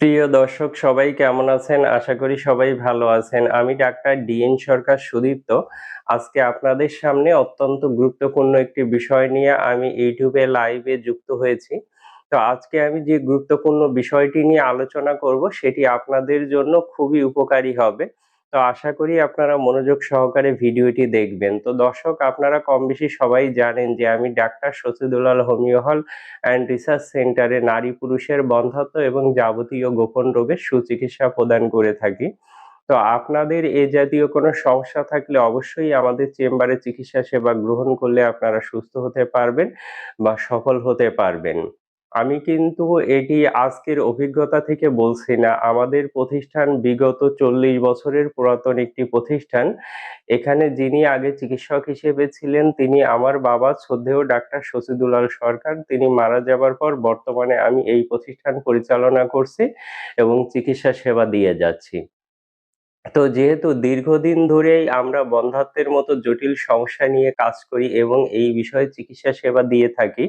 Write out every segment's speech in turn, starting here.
প্রিয় দর্শক, সবাই কেমন আছেন? আশা করি সবাই ভালো আছেন। আমি ডাক্তার ডিএন সরকার সুদীপ্ত। আজকে আপনাদের সামনে অত্যন্ত গুরুত্বপূর্ণ একটি বিষয় নিয়ে আমি ইউটিউবে লাইভে যুক্ত হয়েছি। তো আজকে আমি যে গুরুত্বপূর্ণ বিষয়টি নিয়ে আলোচনা করব, সেটি আপনাদের জন্য খুবই উপকারী হবে। তো আশা করি আপনারা মনোযোগ সহকারে ভিডিওটি দেখবেন। তো দর্শক, আপনারা কম বেশি সবাই জানেন যে আমি doctor Shachidulal homeo hall and research সেন্টারে নারী পুরুষের বন্ধ্যাত্ব এবং যাবতীয় গোপন রোগের সুচিকিৎসা প্রদান করে থাকি। তো আপনাদের এ জাতীয় কোনো সমস্যা থাকলে অবশ্যই আমাদের চেম্বারে চিকিৎসা সেবা গ্রহণ করলে আপনারা সুস্থ হতে পারবেন বা সফল হতে পারবেন। আমি কিন্তু এটি আজকের অভিজ্ঞতা থেকে বলছি না। আমাদের প্রতিষ্ঠান বিগত ৪০ বছরের পুরাতন একটি প্রতিষ্ঠান। এখানে যিনি আগে চিকিৎসক হিসেবে ছিলেন, তিনি আমার বাবা শ্রদ্ধেয় ডাক্তার শচীদুলাল সরকার। তিনি মারা যাবার পর বর্তমানে আমি এই প্রতিষ্ঠান পরিচালনা করছি এবং চিকিৎসা সেবা দিয়ে যাচ্ছি। তো যেহেতু দীর্ঘদিন ধরেই আমরা বন্ধাত্বের মতো জটিল সমস্যা নিয়ে কাজ করি এবং এই বিষয়ে চিকিৎসা সেবা দিয়ে থাকি,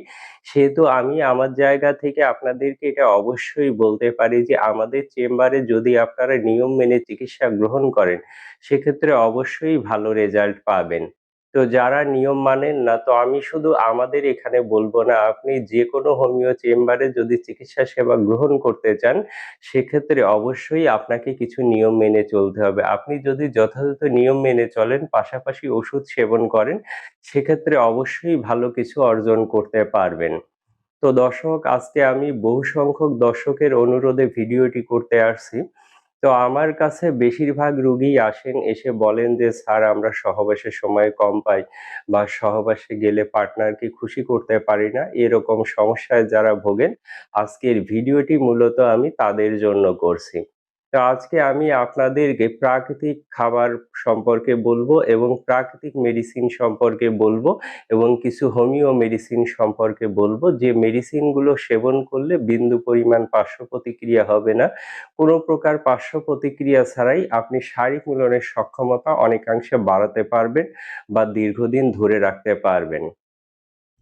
সেহেতু আমি আমার জায়গা থেকে আপনাদেরকে এটা অবশ্যই বলতে পারি যে আমাদের চেম্বারে যদি আপনারা নিয়ম মেনে চিকিৎসা গ্রহণ করেন, সেক্ষেত্রে অবশ্যই ভালো রেজাল্ট পাবেন। তো যারা নিয়ম মানেন না তো আমি শুধু আমাদের এখানে বলব না, আপনি যেকোনো হোমিও চেম্বারে যদি চিকিৎসা সেবা গ্রহণ করতে চান, সেক্ষেত্রে অবশ্যই আপনাকে কিছু নিয়ম মেনে চলতে হবে। আপনি যদি যথাযথ নিয়ম মেনে চলেন, পাশাপাশি ওষুধ সেবন করেন, সেক্ষেত্রে অবশ্যই ভালো কিছু অর্জন করতে পারবেন। তো দর্শক আজকে আমি বহু সংখ্যক দর্শকের অনুরোধে ভিডিওটি করতে আসছি। তো আমার কাছে বেশিরভাগ রুগী আসেন এসে বলেন যে, "স্যার আমরা সহবাসের সময় কম পাই বা সহবাসে গেলে পার্টনারকে খুশি করতে পারি না।" এরকম সমস্যায় যারা ভোগেন, আজকের ভিডিওটি মূলত আমি তাদের জন্য করছি। তো আজকে আমি আপনাদেরকে প্রাকৃতিক খাবার সম্পর্কে বলব এবং প্রাকৃতিক মেডিসিন সম্পর্কে বলব এবং কিছু হোমিও মেডিসিন সম্পর্কে বলব যে মেডিসিনগুলো সেবন করলে বিন্দু পরিমাণ পার্শ্ব প্রতিক্রিয়া হবে না। কোনো প্রকার পার্শ্ব প্রতিক্রিয়া ছাড়াই আপনি শারীরিক মিলনের সক্ষমতা অনেকাংশে বাড়াতে পারবেন বা দীর্ঘদিন ধরে রাখতে পারবেন।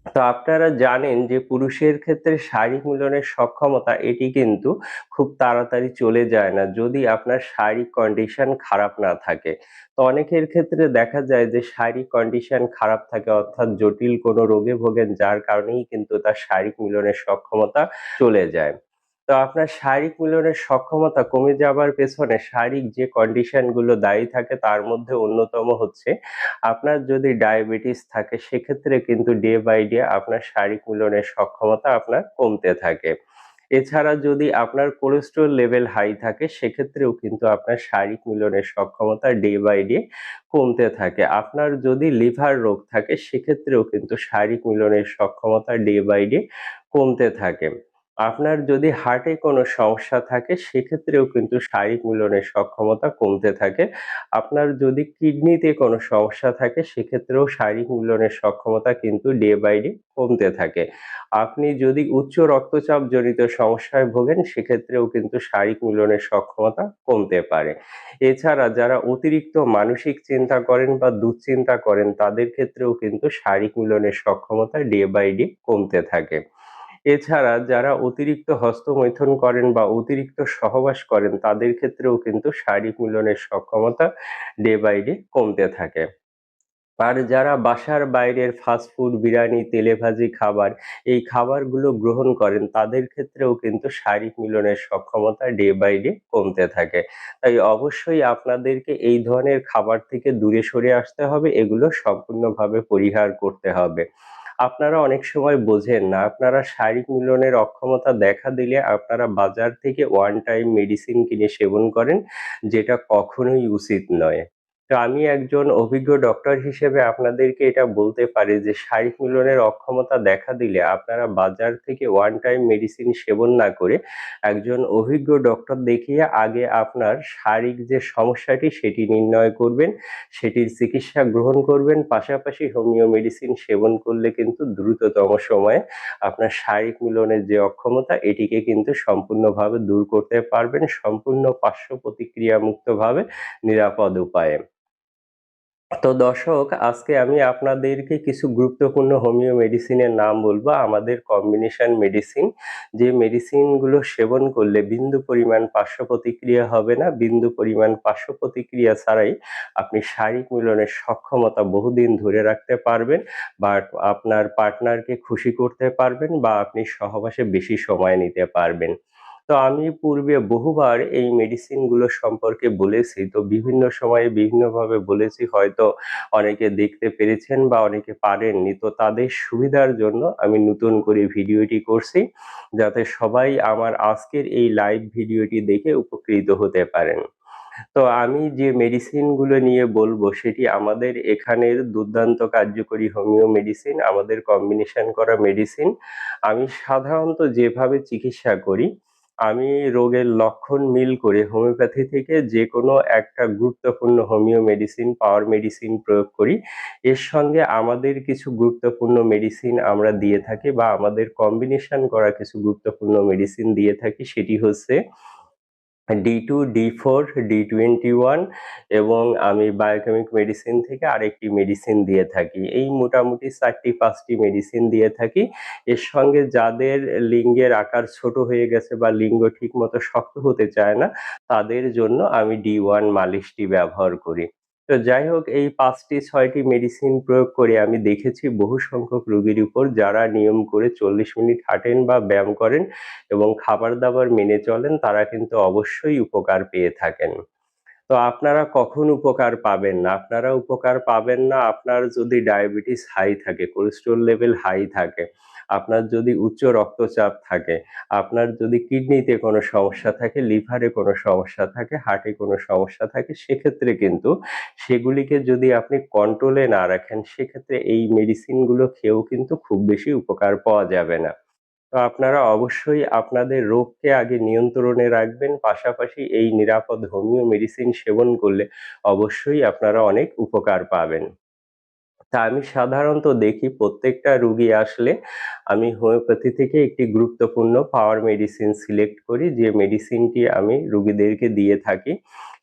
তো আপনারা জানেন যে পুরুষের ক্ষেত্রে শারীরিক মিলনের সক্ষমতা, এটি কিন্তু খুব তাড়াতাড়ি চলে যায় না যদি আপনার শারীরিক কন্ডিশন খারাপ না থাকে। তো অনেকের ক্ষেত্রে দেখা যায় যে শারীরিক কন্ডিশন খারাপ থাকে অর্থাৎ জটিল কোনো রোগে ভোগেন, যার কারণেই কিন্তু তার শারীরিক মিলনের সক্ষমতা চলে যায়। তো আপনার শারীরিক মিলনের সক্ষমতা কমে যাবার পেছনে শারীরিক যে কন্ডিশনগুলো দায়ী থাকে তার মধ্যে অন্যতম হচ্ছে আপনার যদি ডায়াবেটিস থাকে সেক্ষেত্রে কিন্তু ডে বাই ডে আপনার শারীরিক মিলনের সক্ষমতা আপনার কমতে থাকে। এছাড়া যদি আপনার কোলেস্ট্রল লেভেল হাই থাকে সেক্ষেত্রেও কিন্তু আপনার শারীরিক মিলনের সক্ষমতা ডে বাই ডে কমতে থাকে। আপনার যদি লিভার রোগ থাকে সেক্ষেত্রেও কিন্তু শারীরিক মিলনের সক্ষমতা ডে বাই ডে কমতে থাকে। আপনার যদি হার্টে কোনো সমস্যা থাকে, সেক্ষেত্রেও কিন্তু শারীরিক মিলনের সক্ষমতা কমতে থাকে। আপনার যদি কিডনিতে কোনো সমস্যা থাকে, সেক্ষেত্রেও শারীরিক মিলনের সক্ষমতা কিন্তু ডে বাই ডে কমতে থাকে। আপনি যদি উচ্চ রক্তচাপ জনিত সমস্যায় ভোগেন, সেক্ষেত্রেও কিন্তু শারীরিক মিলনের সক্ষমতা কমতে পারে। এছাড়া যারা অতিরিক্ত মানসিক চিন্তা করেন বা দুশ্চিন্তা করেন, তাদের ক্ষেত্রেও কিন্তু শারীরিক মিলনের সক্ষমতা ডে বাই ডে কমতে থাকে। এছাড়া যারা অতিরিক্ত হস্তমৈথুন করেন বা অতিরিক্ত সহবাস করেন তাদের ক্ষেত্রেও কিন্তু শারীরিক মিলনের সক্ষমতা ডে বাই ডে কমতে থাকে। আর যারা বাসার বাইরের ফাস্টফুড বিরিয়ানি, তেলেভাজি খাবার এই খাবারগুলো গ্রহণ করেন তাদের ক্ষেত্রেও কিন্তু শারীরিক মিলনের সক্ষমতা ডে বাই ডে কমতে থাকে। তাই অবশ্যই আপনাদেরকে এই ধরনের খাবার থেকে দূরে সরে আসতে হবে, এগুলো সম্পূর্ণভাবে পরিহার করতে হবে। আপনারা অনেক সময় বোঝেন না। আপনারা শারীরিক মিলনের অক্ষমতা দেখা দিলে আপনারা বাজার থেকে ওয়ান টাইম মেডিসিন কিনে সেবন করেন, যেটা কখনোই উচিত নয়। তো আমি একজন অভিজ্ঞ ডক্টর হিসেবে আপনাদেরকে এটা বলতে পারি যে শারীরিক মিলনের অক্ষমতা দেখা দিলে আপনারা বাজার থেকে ওয়ান টাইম মেডিসিন সেবন না করে একজন অভিজ্ঞ ডক্টর দেখিয়ে আগে আপনার শারীরিক যে সমস্যাটি সেটি নির্ণয় করবেন, সেটির চিকিৎসা গ্রহণ করবেন। পাশাপাশি হোমিও মেডিসিন সেবন করলে কিন্তু দ্রুততম সময়ে আপনার শারীরিক মিলনের যে অক্ষমতা এটিকে কিন্তু সম্পূর্ণভাবে দূর করতে পারবেন সম্পূর্ণ পার্শ্ব প্রতিক্রিয়া মুক্তভাবে নিরাপদ উপায়ে। তো দর্শক, আজকে আমি আপনাদেরকে কিছু গুরুত্বপূর্ণ হোমিও মেডিসিনের নাম বলব। আমাদের কম্বিনেশন মেডিসিন যে মেডিসিনগুলো সেবন করলে বিন্দু পরিমাণ পার্শ্ব প্রতিক্রিয়া হবে না। বিন্দু পরিমাণ পার্শ্ব প্রতিক্রিয়া ছাড়াই আপনি শারীরিক মিলনের সক্ষমতা বহুদিন ধরে রাখতে পারবেন বা আপনার পার্টনারকে খুশি করতে পারবেন বা আপনি সহবাসে বেশি সময় নিতে পারবেন। তো আমি পূর্বে বহুবার এই মেডিসিনগুলো সম্পর্কে বলেছি। তো বিভিন্ন সময়ে বিভিন্নভাবে বলেছি, হয়তো অনেকে দেখতে পেরেছেন বা অনেকে পারেননি। তো তাদের সুবিধার জন্য আমি নতুন করে ভিডিওটি করছি, যাতে সবাই আমার আজকের এই লাইভ ভিডিওটি দেখে উপকৃত হতে পারেন। তো আমি যে মেডিসিনগুলো নিয়ে বলব, সেটি আমাদের এখানের দুর্দান্ত কার্যকরী হোমিও মেডিসিন আমাদের কম্বিনেশন করা মেডিসিন আমি সাধারণত যেভাবে চিকিৎসা করি আমি রোগের লক্ষণ মিল করে হোমিওপ্যাথি থেকে যে কোনো একটা গুরুত্বপূর্ণ হোমিও মেডিসিন, পাওয়ার মেডিসিন প্রয়োগ করি। এর সঙ্গে আমাদের কিছু গুরুত্বপূর্ণ মেডিসিন আমরা দিয়ে থাকি বা আমাদের কম্বিনেশন করা কিছু গুরুত্বপূর্ণ মেডিসিন দিয়ে থাকি, সেটি হচ্ছে D two D four D twenty one এবং আমি বায়োকেমিক মেডিসিন থেকে আরেকটি মেডিসিন দিয়ে থাকি। এই মোটামুটি চারটি, পাঁচটি মেডিসিন দিয়ে থাকি। এর সঙ্গে যাদের লিঙ্গের আকার ছোট হয়ে গেছে বা লিঙ্গ ঠিক মতো শক্ত হতে চায় না, তাদের জন্য আমি ডি ওয়ান মালিশটি ব্যবহার করি। তো যাই হোক এই পাঁচটি, ছয়টি মেডিসিন প্রয়োগ করে আমি দেখেছি বহু সংখ্যক রোগীর উপর যারা নিয়ম করে চল্লিশ মিনিট হাঁটেন বা ব্যায়াম করেন এবং খাবার দাবার মেনে চলেন, তারা কিন্তু অবশ্যই উপকার পেয়ে থাকেন। তো আপনারা কখন উপকার পাবেন না? আপনারা উপকার পাবেন না, আপনার যদি ডায়াবেটিস হাই থাকে কোলেস্ট্রল লেভেল হাই থাকে আপনার যদি উচ্চ রক্তচাপ থাকে, আপনার যদি কিডনিতে কোনো সমস্যা থাকে, লিভারে কোনো সমস্যা থাকে, হার্টে কোনো সমস্যা থাকে, সেক্ষেত্রে কিন্তু সেগুলিকে যদি আপনি কন্ট্রোলে না রাখেন, সেক্ষেত্রে এই মেডিসিনগুলো খেয়েও কিন্তু খুব বেশি উপকার পাওয়া যাবে না। তো আপনারা অবশ্যই আপনাদের রোগকে আগে নিয়ন্ত্রণে রাখবেন, পাশাপাশি এই নিরাপদ হোমিও মেডিসিন সেবন করলে অবশ্যই আপনারা অনেক উপকার পাবেন। তা আমি সাধারণত দেখি প্রত্যেকটা রুগী আসলে আমি হোমিওপ্যাথি থেকে একটি গুরুত্বপূর্ণ পাওয়ার মেডিসিন সিলেক্ট করি, যে মেডিসিনটি আমি রুগীদেরকে দিয়ে থাকি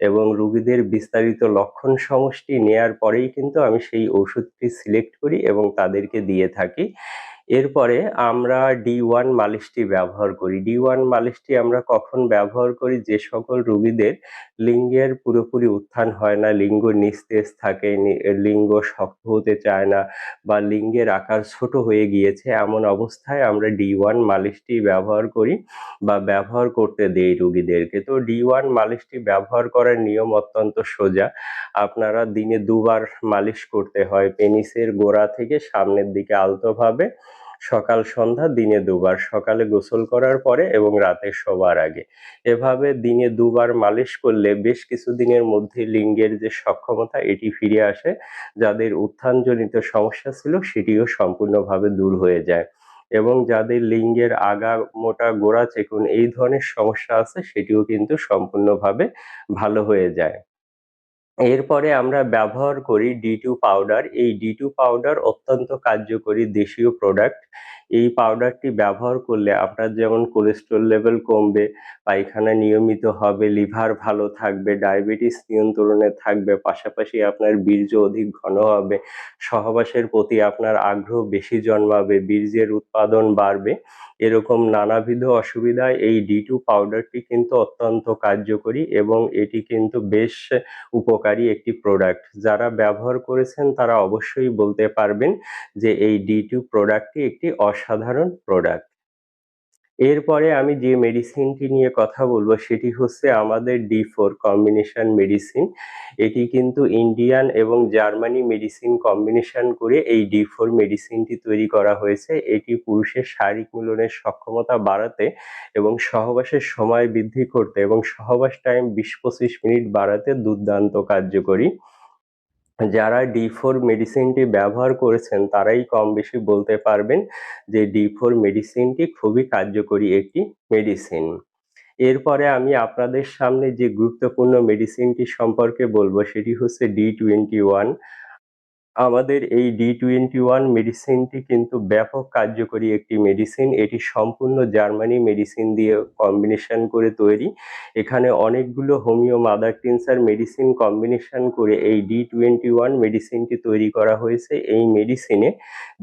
এবং রুগীদের বিস্তারিত লক্ষণ সমষ্টি নেয়ার পরেই কিন্তু আমি সেই ওষুধটি সিলেক্ট করি এবং তাদেরকে দিয়ে থাকি। এরপরে আমরা ডি ওয়ান মালিশটি ব্যবহার করি। ডি ওয়ান মালিশটি আমরা কখন ব্যবহার করি? যে সকল রুগীদের লিঙ্গের পুরোপুরি উত্থান হয় না, লিঙ্গ নিস্তেজ থাকে লিঙ্গ শক্ত হতে চায় না বা লিঙ্গের আকার ছোট হয়ে গিয়েছে, এমন অবস্থায় আমরা ডি ওয়ান মালিশটি ব্যবহার করি বা ব্যবহার করতে দেই রুগীদেরকে। তো ডি ওয়ান মালিশটি ব্যবহার করার নিয়ম অত্যন্ত সোজা। আপনারা দিনে দুবার মালিশ করতে হয়, পেনিসের গোড়া থেকে সামনের দিকে আলতোভাবে সকাল সন্ধ্যা, দিনে দুবার। সকালে গোসল করার পরে এবং রাতে শোবার আগে। এভাবে দিনে দুবার মালিশ করলে বেশ কিছুদিনের মধ্যে লিঙ্গের যে সক্ষমতা, এটি ফিরে আসে। যাদের উত্থানজনিত সমস্যা ছিল, সেটিও সম্পূর্ণভাবে দূর হয়ে যায়। এবং যাদের লিঙ্গের আগা, মোটা গোড়া, চেকুন এই ধরনের সমস্যা আছে, সেটিও কিন্তু সম্পূর্ণভাবে ভালো হয়ে যায়। এরপরে আমরা ব্যবহার করি ডি টু পাউডার এই ডি টু পাউডার অত্যন্ত কার্যকরী দেশীয় প্রোডাক্ট এই পাউডারটি ব্যবহার করলে আপনার যেমন কোলেস্ট্রল লেভেল কমবে পায়খানা নিয়মিত হবে লিভার ভালো থাকবে ডায়াবেটিস নিয়ন্ত্রণে থাকবে, পাশাপাশি আপনার বীর্য অধিক ঘন হবে, সহবাসের প্রতি আপনার আগ্রহ বেশি জন্মাবে, বীর্যের উৎপাদন বাড়বে, এরকম নানাবিধ অসুবিধায় এই ডি টু পাউডারটি কিন্তু অত্যন্ত কার্যকরী এবং এটি কিন্তু বেশ উপকারী একটি প্রোডাক্ট যারা ব্যবহার করেছেন তারা অবশ্যই বলতে পারবেন যে এই ডি টু প্রোডাক্টটি একটি অসাধারণ প্রোডাক্ট এরপরে আমি যে মেডিসিনটি নিয়ে কথা বলব, সেটি হচ্ছে আমাদের ডি ফোর কম্বিনেশন মেডিসিন এটি কিন্তু ইন্ডিয়ান এবং জার্মানি মেডিসিন কম্বিনেশন করে এই ডি ফোর মেডিসিনটি তৈরি করা হয়েছে। এটি পুরুষের শারীরিক মিলনের সক্ষমতা বাড়াতে এবং সহবাসের সময় বৃদ্ধি করতে এবং সহবাস টাইম বিশ পঁচিশ মিনিট বাড়াতে দুর্দান্ত কার্যকরী। যারা ডি ফোর মেডিসিনটি ব্যবহার করেছেন, তারাই কম বেশি বলতে পারবেন যে ডি ফোর মেডিসিনটি খুবই কার্যকরী একটি মেডিসিন এরপরে আমি আপনাদের সামনে যে গুরুত্বপূর্ণ মেডিসিনটি সম্পর্কে বলব, সেটি হচ্ছে ডি টোয়েন্টি ওয়ান আমাদের এই ডি টোয়েন্টি ওয়ান মেডিসিনটি কিন্তু ব্যাপক কার্যকরী একটি মেডিসিন এটি সম্পূর্ণ জার্মানি মেডিসিন দিয়ে কম্বিনেশন করে তৈরি। এখানে অনেকগুলো homeo mother tincture medicine combination করে এই ডি টোয়েন্টি ওয়ান মেডিসিনটি তৈরি করা হয়েছে। এই মেডিসিনে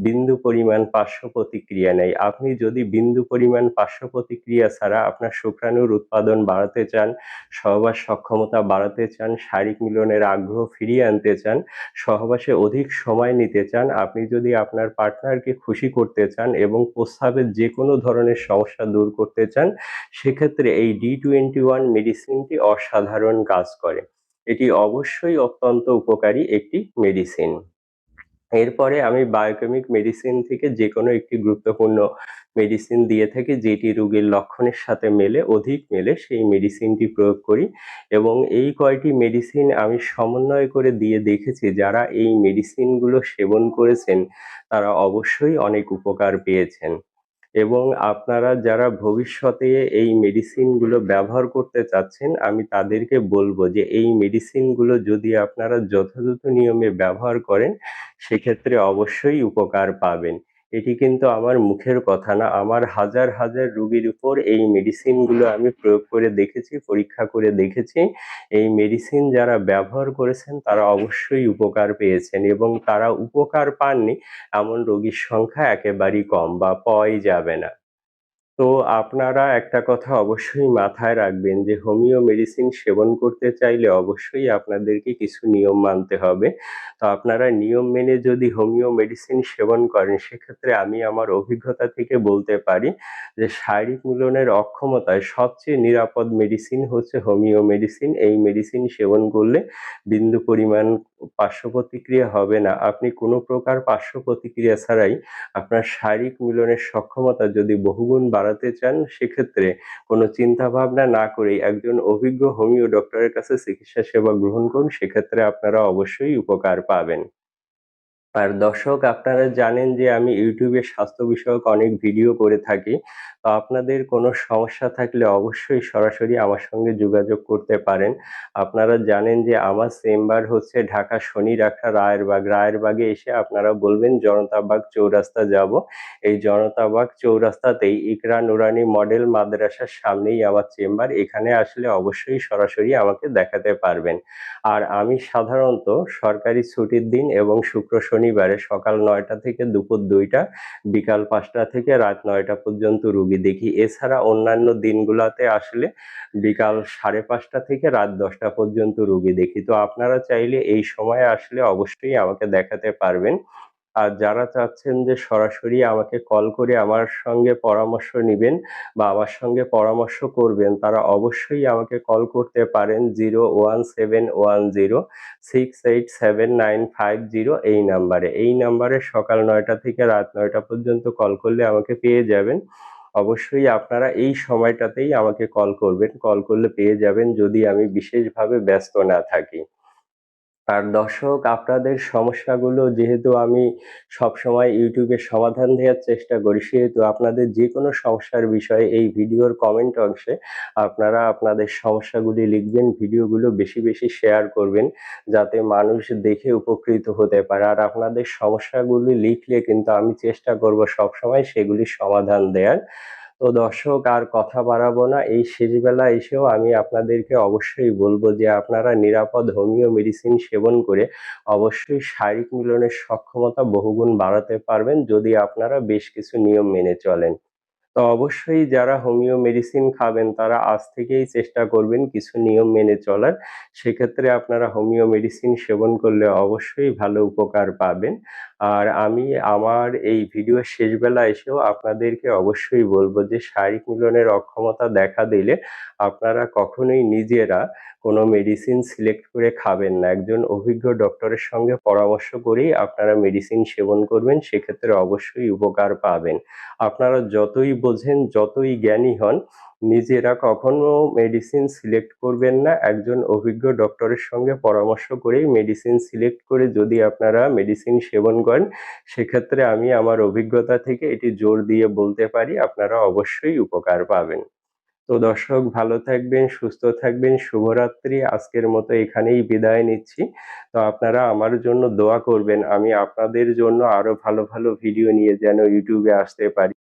বিন্দু পরিমাণ পার্শ্ব প্রতিক্রিয়া নেই। আপনি যদি বিন্দু পরিমাণ পার্শ্ব প্রতিক্রিয়া ছাড়া আপনার শুক্রাণুর উৎপাদন বাড়াতে চান, সহবাস সক্ষমতা বাড়াতে চান, শারীরিক মিলনের আগ্রহ ফিরিয়ে আনতে চান, সহবাসে অধিক অধিক সময় নিতে চান, আপনি যদি আপনার পার্টনারকে খুশি করতে চান এবং প্রস্তাবের যে কোনো ধরনের সমস্যা দূর করতে চান, সেক্ষেত্রে এই ডি টোয়েন্টি ওয়ান মেডিসিনটি অসাধারণ কাজ করে। এটি অবশ্যই অত্যন্ত উপকারী একটি মেডিসিন এরপরে আমি বায়োকেমিক মেডিসিন থেকে যে কোনো একটি গুরুত্বপূর্ণ মেডিসিন দিয়ে থাকি যেটি রোগীর লক্ষণের সাথে মেলে, অধিক মেলে, সেই মেডিসিনটি প্রয়োগ করি। এবং এই কয়টি মেডিসিন আমি সমন্বয় করে দিয়ে দেখেছি, যারা এই মেডিসিনগুলো সেবন করেছেন, তারা অবশ্যই অনেক উপকার পেয়েছেন। এবং আপনারা যারা ভবিষ্যতে এই মেডিসিনগুলো ব্যবহার করতে চাচ্ছেন, আমি তাদেরকে বলব যে এই মেডিসিনগুলো যদি আপনারা যথাযথ নিয়মে ব্যবহার করেন, সেক্ষেত্রে অবশ্যই উপকার পাবেন। এটি কিন্তু আমার মুখের কথা না, আমার হাজার হাজার রুগীর উপর এই মেডিসিনগুলো আমি প্রয়োগ করে দেখেছি, পরীক্ষা করে দেখেছি। এই মেডিসিন যারা ব্যবহার করেছেন, তারা অবশ্যই উপকার পেয়েছেন এবং তারা উপকার পাননি, এমন রোগীর সংখ্যা একেবারেই কম বা পাওয়াই যাবে না। তো আপনারা একটা কথা অবশ্যই মাথায় রাখবেন যে হোমিও মেডিসিন সেবন করতে চাইলে অবশ্যই আপনাদেরকে কিছু নিয়ম মানতে হবে। তো আপনারা নিয়ম মেনে যদি হোমিও মেডিসিন সেবন করেন, সেক্ষেত্রে আমি আমার অভিজ্ঞতা থেকে বলতে পারি যে শারীরিক মিলনের অক্ষমতায় সবচেয়ে নিরাপদ মেডিসিন হচ্ছে হোমিও মেডিসিন এই মেডিসিন সেবন করলে বিন্দু পরিমাণ পার্শ্ব প্রতিক্রিয়া হবে না। আপনি কোনো প্রকার পার্শ্ব প্রতিক্রিয়া ছাড়াই আপনার শারীরিক মিলনের সক্ষমতা যদি বহুগুণ বাড়াতে চান, সেক্ষেত্রে কোনো চিন্তা ভাবনা না করেই একজন অভিজ্ঞ হোমিও ডক্টরের কাছে চিকিৎসা সেবা গ্রহণ করুন, সেক্ষেত্রে আপনারা অবশ্যই উপকার পাবেন। আর দর্শক, আপনারা জানেন যে আমি ইউটিউবে স্বাস্থ্য বিষয়ক অনেক ভিডিও করে থাকি। তো আপনাদের কোনো সমস্যা থাকলে অবশ্যই সরাসরি আমার সঙ্গে যোগাযোগ করতে পারেন। আপনারা জানেন যে আমার চেম্বার হচ্ছে ঢাকা শনি রাখা রায়েরবাগ। রায়েরবাগে এসে আপনারা বলবেন, জনতাবাগ চৌরাস্তা যাব। এই জনতাবাগ চৌরাস্তাতেই ইকরা নুরানি মডেল মাদ্রাসার সামনেই আমার চেম্বার। এখানে আসলে অবশ্যই সরাসরি আমাকে দেখাতে পারবেন। আর আমি সাধারণত সরকারি ছুটির দিন এবং শুক্র শনিবারে সকাল নয়টা থেকে দুপুর দুইটা, বিকাল পাঁচটা থেকে রাত নয়টা পর্যন্ত রুগী দেখি। এছাড়া অন্যান্য দিনগুলোতে আসলে বিকাল সাড়ে পাঁচটা থেকে রাত দশটা পর্যন্ত রুগী দেখি। তো আপনারা চাইলে এই সময়ে আসলে অবশ্যই আমাকে দেখাতে পারবেন। আর যারা চাচ্ছেন যে সরাসরি আমাকে কল করে আমার সঙ্গে পরামর্শ নিবেন বা আমার সঙ্গে পরামর্শ করবেন, তারা অবশ্যই আমাকে কল করতে পারেন zero one seven one zero, six eight seven nine five zero এই নাম্বারে। এই নাম্বারে সকাল নয়টা থেকে রাত নয়টা পর্যন্ত কল করলে আমাকে পেয়ে যাবেন। অবশ্যই আপনারা এই সময়টাতেই আমাকে কল করবেন। কল করলে পেয়ে যাবেন যদি আমি বিশেষভাবে ব্যস্ত না থাকি। আর দর্শক, আপনাদের সমস্যাগুলো যেহেতু আমি সবসময় ইউটিউবে সমাধান দেওয়ার চেষ্টা করি, সেহেতু আপনাদের যে কোনো সমস্যার বিষয়ে এই ভিডিওর কমেন্ট অংশে আপনারা আপনাদের সমস্যাগুলি লিখবেন, ভিডিওগুলো বেশি বেশি শেয়ার করবেন, যাতে মানুষ দেখে উপকৃত হতে পারে। আর আপনাদের সমস্যাগুলি লিখলে কিন্তু আমি চেষ্টা করব সবসময় সেগুলির সমাধান দেওয়ার তো দর্শক, আর কথা বাড়াবো না। এই শেষবেলা এসেও আমি আপনাদেরকে অবশ্যই বলব যে, আপনারা নিরাপদ হোমিও মেডিসিন সেবন করে অবশ্যই শারীরিক মিলনের সক্ষমতা বহুগুণ বাড়াতে পারবেন যদি আপনারা বেশ কিছু নিয়ম মেনে চলেন। তো অবশ্যই যারা হোমিও মেডিসিন খাবেন, তারা আজ থেকেই চেষ্টা করবেন কিছু নিয়ম মেনে চলার। সেক্ষেত্রে আপনারা হোমিও মেডিসিন সেবন করলে অবশ্যই ভালো উপকার পাবেন। আর আমি আমার এই ভিডিওর শেষবেলা এসেও আপনাদেরকে অবশ্যই বলব যে শারীরিক মিলনের অক্ষমতা দেখা দিলে আপনারা কখনোই নিজেরা কোনো মেডিসিন সিলেক্ট করে খাবেন না। একজন অভিজ্ঞ ডক্টরের সঙ্গে পরামর্শ করেই আপনারা মেডিসিন সেবন করবেন, সেক্ষেত্রে অবশ্যই উপকার পাবেন। আপনারা যতই বোঝেন, যতই জ্ঞানী হন নিজেরা কখনো মেডিসিন সিলেক্ট করবেন না একজন অভিজ্ঞ ডক্টরের সঙ্গে পরামর্শ করেই মেডিসিন সিলেক্ট করে যদি আপনারা মেডিসিন সেবন করেন সেক্ষেত্রে আমি আমার অভিজ্ঞতা থেকে এটি জোর দিয়ে বলতে পারি আপনারা অবশ্যই উপকার পাবেন তো দর্শক ভালো থাকবেন, সুস্থ থাকবেন। শুভরাত্রি। আজকের মতো এখানেই বিদায় নিচ্ছি। তো আপনারা আমার জন্য দোয়া করবেন। আমি আপনাদের জন্য আরও ভালো, ভালো ভিডিও নিয়ে যেন ইউটিউবে আসতে পারি।